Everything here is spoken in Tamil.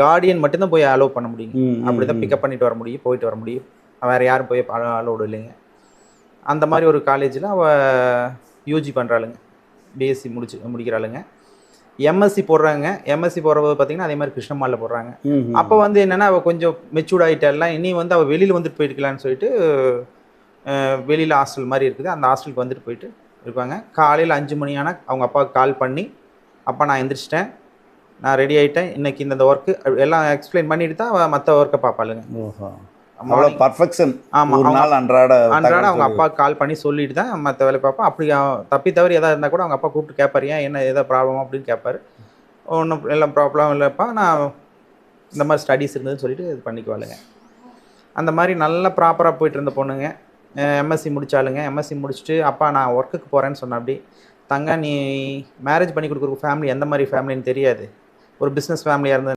கார்டியன் மட்டும்தான் போய் அலோவ் பண்ண முடியும். ம், ம், அப்படி தான் ம். பிக்கப் பண்ணிட்டு வர முடியும் போயிட்டு வர முடியும். வேறு யாரும் போய் அலோடு இல்லைங்க. அந்த மாதிரி ஒரு காலேஜில் அவள் யூஜி பண்ணுறாளுங்க பிஎஸ்சி முடிச்சு முடிக்கிறாளுங்க. எம்எஸ்சி போடுறாங்க. எம்எஸ்சி போடுறது பார்த்தீங்கன்னா அதே மாதிரி கிருஷ்ணமாலில் போடுறாங்க. அப்போ வந்து என்னன்னா அவள் கொஞ்சம் மெச்சூர்ட் ஆகிட்டாலாம் இனி வந்து அவள் வெளியில் வந்துட்டு போயிருக்கலான்னு சொல்லிட்டு வெளியில் ஹாஸ்டல் மாதிரி இருக்குது. அந்த ஹாஸ்டலுக்கு வந்துட்டு போயிட்டு இருப்பாங்க. காலையில் அஞ்சு மணி ஆனால் அவங்க அப்பாவுக்கு கால் பண்ணி அப்பா நான் எந்திரிச்சிட்டேன். நான் ரெடி ஆகிட்டேன் இன்னைக்கு இந்த ஒர்க்கு எல்லாம் எக்ஸ்பிளைன் பண்ணிட்டு தான் மற்ற ஒர்க்கை பார்ப்பாளுங்க. அவ்வளோ பர்ஃபெக்ஷன் ஆமாம் ஒரு நாள் அன்றாட அன்றாட அவங்க. அப்பாவுக்கு கால் பண்ணி சொல்லிட்டு தான் மற்ற வேலை பார்ப்போம் அப்படி தப்பி தவறி எதாவது இருந்தால் கூட அவங்க அப்பா கூப்பிட்டு கேட்பாரு ஏன் என்ன எதாவது ப்ராப்ளம் அப்படின்னு கேட்பாரு ஒன்றும் எல்லாம் ப்ராப்ளம் இல்லைப்பா. நான் இந்த மாதிரி ஸ்டடீஸ் இருந்ததுன்னு சொல்லிட்டு இது பண்ணிக்குவாளுங்க. அந்த மாதிரி நல்லா ப்ராப்பராக போயிட்டு இருந்த பொண்ணுங்க. எம்எஸ்சி முடிச்சாளுங்க. எம்எஸ்சி முடிச்சுட்டு அப்பா நான் ஒர்க்குக்கு போகிறேன்னு சொன்ன அப்படி தங்க நீ மேரேஜ் பண்ணி கொடுக்குற ஃபேமிலி எந்த மாதிரி ஃபேமிலின்னு தெரியாது. ஒரு பிஸ்னஸ் ஃபேமிலியாக இருந்தது